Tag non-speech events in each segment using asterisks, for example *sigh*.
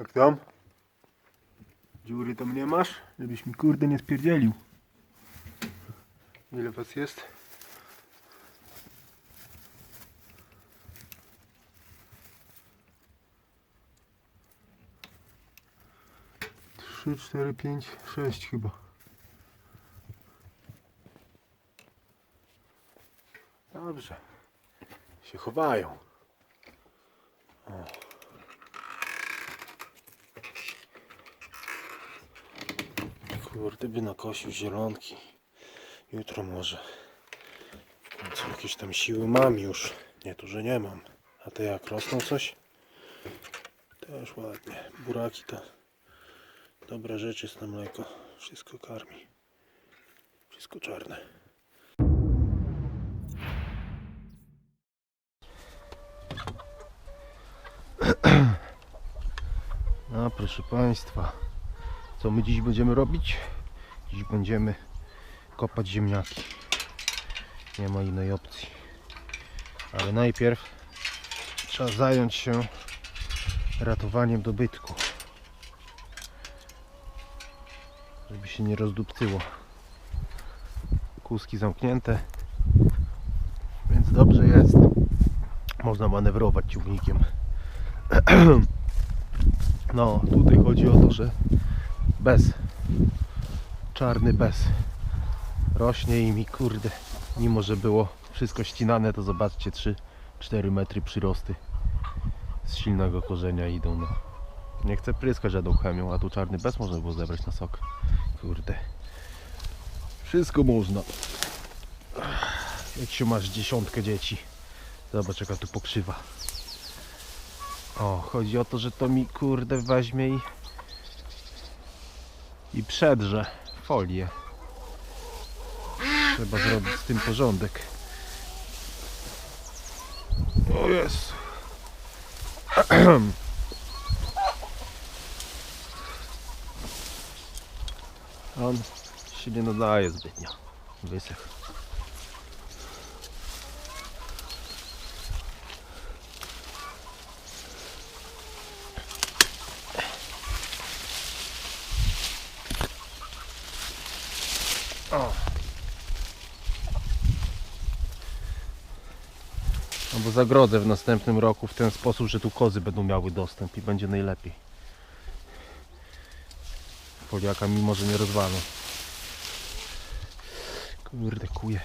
Jak tam? Dziury tam nie masz? Żebyś mi kurde nie spierdzielił. Ile was jest? Trzy, cztery, pięć, sześć chyba. Dobrze. Się chowają. Kurde, by nakosił zielonki. Jutro może. W końcu jakieś tam siły mam już. Nie to, że nie mam. A te jak rosną coś? Też ładnie. Buraki to dobre rzeczy jest na mleko. Wszystko karmi. Wszystko czarne. *clears throat* No proszę Państwa, co my dziś będziemy robić? Dziś będziemy kopać ziemniaki. Nie ma innej opcji. Ale najpierw trzeba zająć się ratowaniem dobytku. Żeby się nie rozdupcyło. Kózki zamknięte. Więc dobrze jest. Można manewrować ciągnikiem. *clears throat* No, tutaj chodzi o to, że bez. Czarny bez. Rośnie i mi kurde, mimo że było wszystko ścinane, to zobaczcie 3-4 metry przyrosty z silnego korzenia idą. No. Nie chcę pryskać żadną chemią, a tu czarny bez można było zebrać na sok. Kurde. Wszystko można. Jak się masz dziesiątkę dzieci. Zobacz jaka tu pokrzywa. O, chodzi o to, że to mi kurde weźmie i i przedrze folię. Trzeba zrobić z tym porządek. O jest. *clears throat* On się nie nadaje zbytnio. Wysech. Zagrodzę w następnym roku w ten sposób, że tu kozy będą miały dostęp i będzie najlepiej. Foliaka mimo, że nie rozwalą. Kurde, kuje.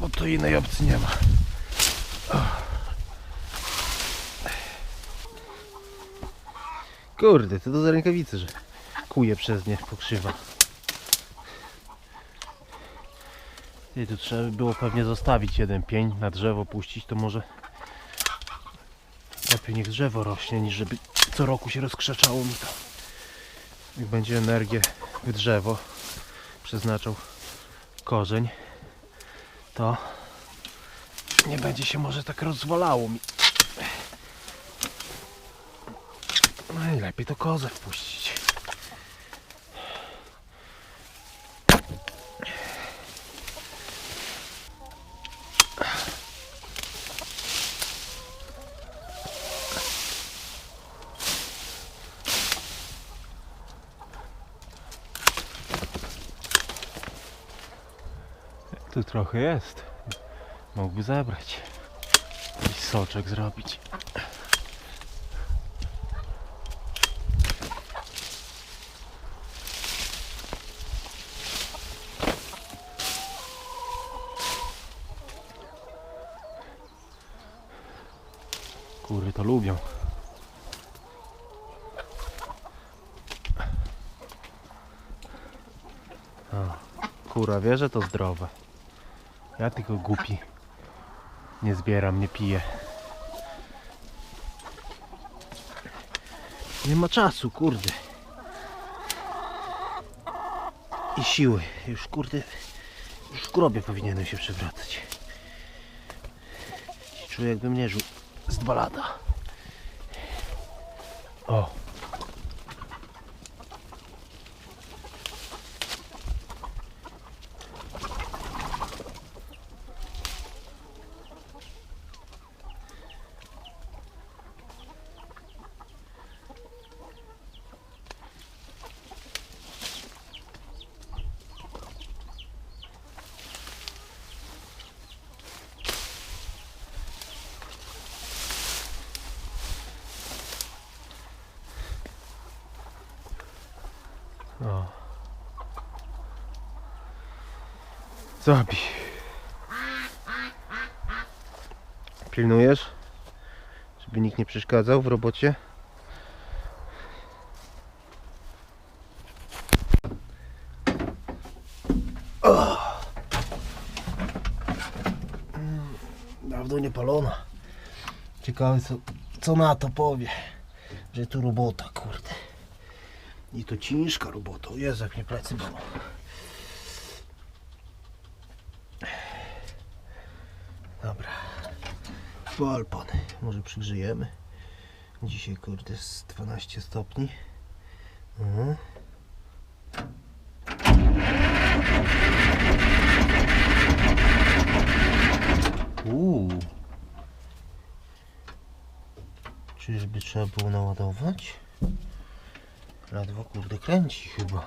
Bo to innej opcji nie ma. Kurde, to do rękawicy, że przez nie pokrzywa. I tu trzeba by było pewnie zostawić jeden pień na drzewo puścić, to może lepiej niech drzewo rośnie, niż żeby co roku się rozkrzaczało mi to. Jak będzie energię w drzewo przeznaczał korzeń, to nie będzie się może tak rozwalało mi. No lepiej to kozę wpuścić. Tu trochę jest. Mógłby zebrać. I soczek zrobić. Kury to lubią. O, kura wie, że to zdrowe. Ja tylko głupi. Nie zbieram, nie piję. Nie ma czasu, kurde. I siły. Już kurde. Już w grobie powinienem się przewracać. Czuję jakbym nie żył z dwa lata. O. Zabij. Pilnujesz? Żeby nikt nie przeszkadzał w robocie? O! Dawno nie palona. Ciekawe co, co na to powie. Że tu robota. I to ciężka robota. Jezu, jak mnie plecy bolą. Dobra. Pal pan. Może przygrzejemy. Dzisiaj kurde jest 12 stopni. Mhm. Uuu. Czyżby trzeba było naładować? Ledwo kurde kręci chyba.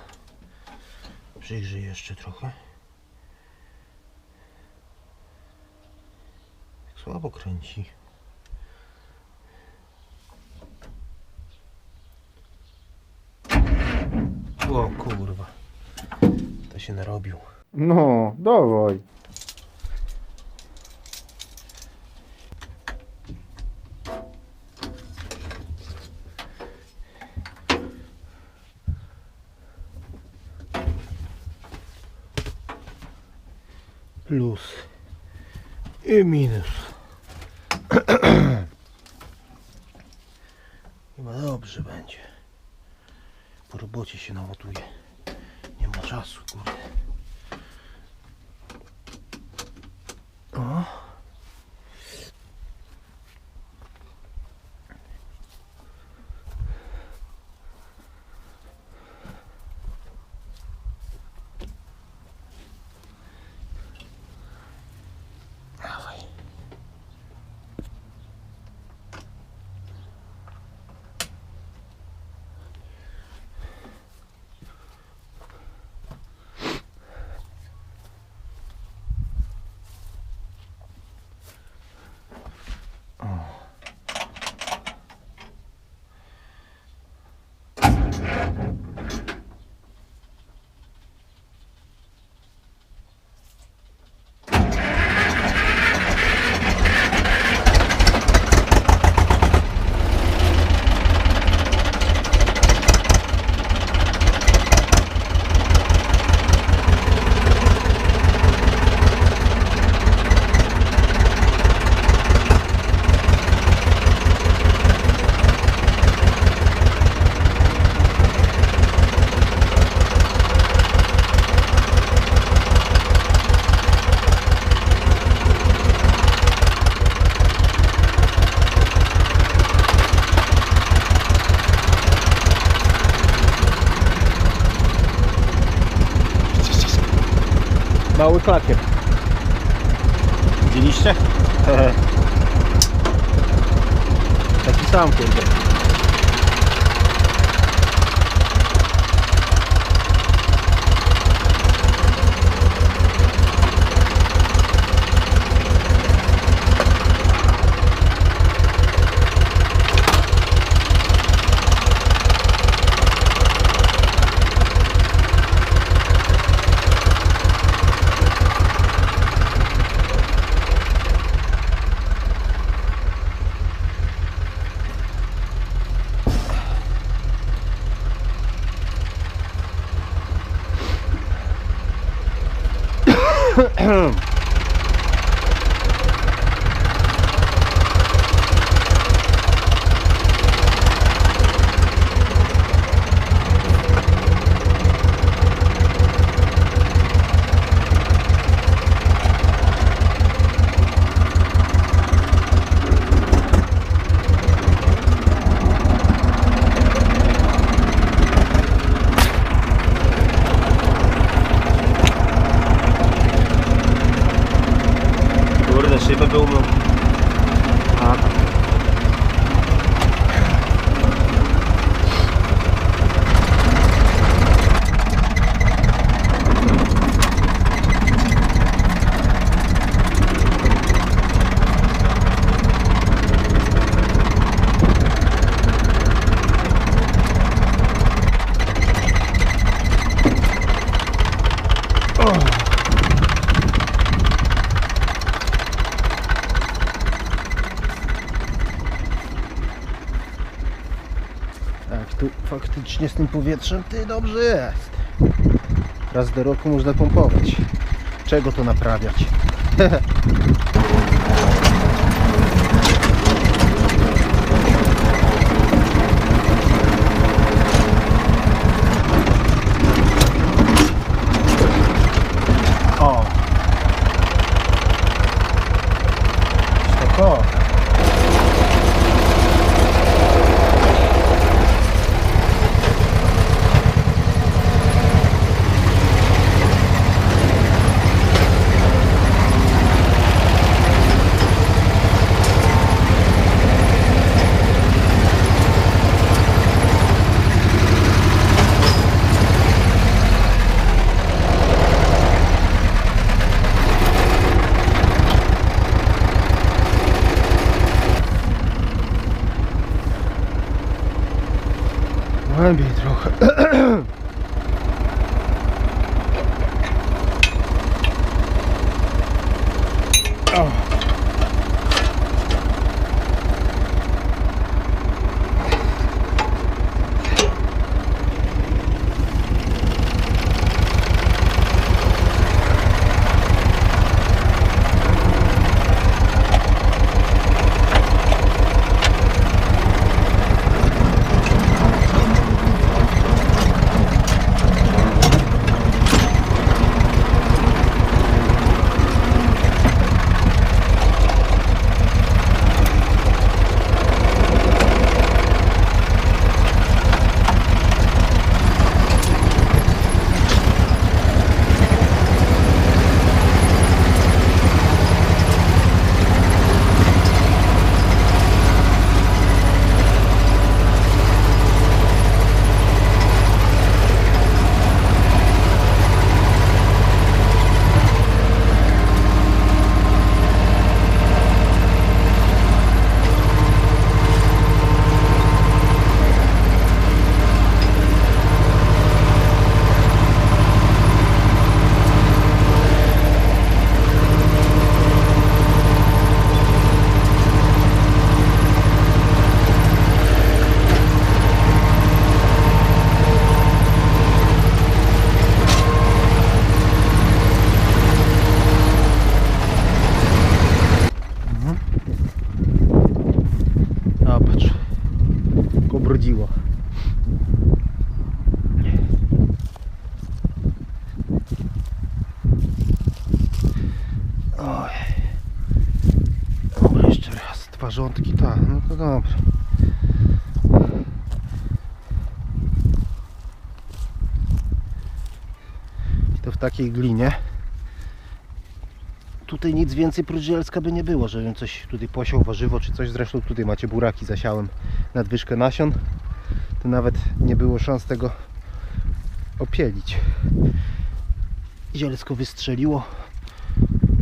Przyjrzyj jeszcze trochę. Słabo kręci. O kurwa. To się narobił. No, dawaj. Minus. *clears throat* Chyba dobrze będzie. Po robocie się naładuje. Nie ma czasu, kurde. O. Mały klakier. Widzieliście? Taki sam kurde. Faktycznie z tym powietrzem ty dobrze jest. Raz do roku można pompować. Czego to naprawiać? *laughs* dobrze. I to w takiej glinie. Tutaj nic więcej prócz zielska by nie było, żebym coś tutaj posiał warzywo czy coś. Zresztą tutaj macie buraki zasiałem nadwyżkę nasion. To nawet nie było szans tego opielić. Zielsko wystrzeliło.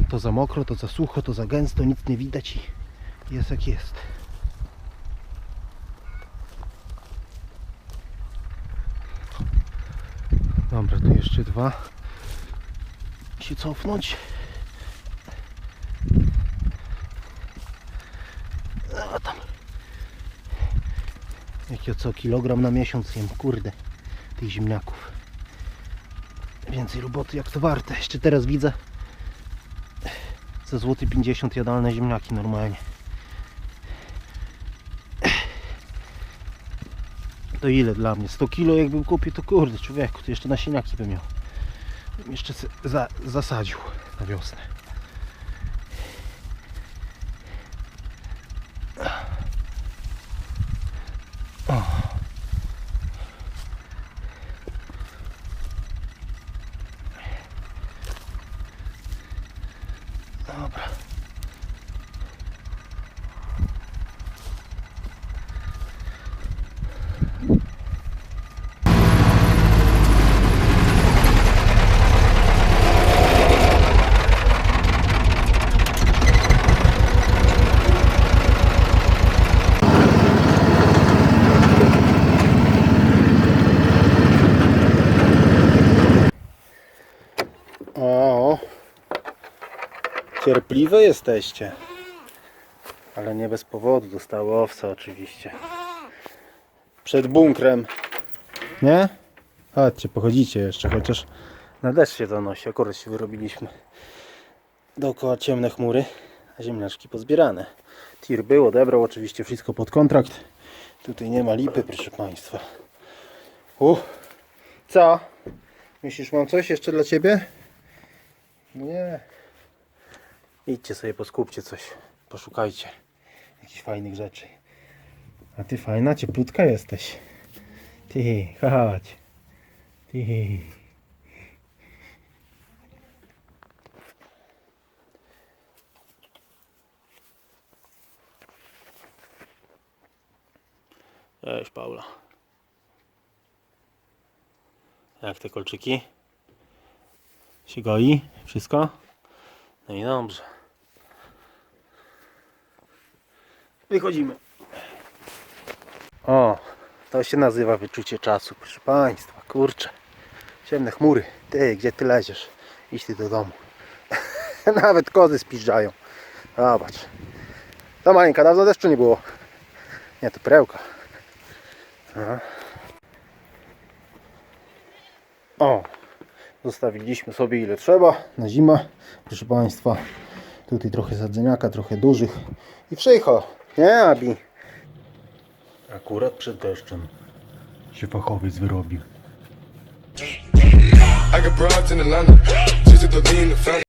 To za mokro, to za sucho, to za gęsto, nic nie widać i jest jak jest. Dobra, tu jeszcze dwa. Się cofnąć. A tam. Jakie co kilogram na miesiąc jem, kurde, tych ziemniaków. Więcej roboty jak to warte. Jeszcze teraz widzę za złoty 50 jadalne ziemniaki normalnie. To ile dla mnie? 100 kilo jakbym kupił, to kurde człowieku, to jeszcze nasieniaki bym miał. Bym Jeszcze za, zasadził na wiosnę. Cierpliwe jesteście. Ale nie bez powodu dostały owce oczywiście. Przed bunkrem. Nie? Chodźcie, pochodzicie jeszcze, chociaż na deszcz się donosi. Akurat się wyrobiliśmy. Dookoła ciemne chmury, a ziemniaczki pozbierane. Tir był, odebrał oczywiście wszystko pod kontrakt. Tutaj nie ma lipy, proszę Państwa. Co? Myślisz, mam coś jeszcze dla Ciebie? Nie. Idźcie sobie, poskupcie coś. Poszukajcie jakichś fajnych rzeczy. A Ty fajna, cieplutka jesteś. Ty, chodź. Ty. Cześć Paula. Jak te kolczyki? Się goi? Wszystko? No i dobrze. Wychodzimy. O, to się nazywa wyczucie czasu, proszę Państwa. Kurczę. Ciemne chmury. Ty, gdzie ty leziesz? Idź ty do domu. *laughs* Nawet kozy spiżdżają. Zobacz. To Mańka, dawno deszczu nie było. Nie, to perełka. O, zostawiliśmy sobie ile trzeba na zimę. Proszę Państwa, tutaj trochę sadzeniaka, trochę dużych i przyjcho, nie Abi? Akurat przed deszczem się fachowiec wyrobił. I got broads in Atlanta. Just to lean, the family.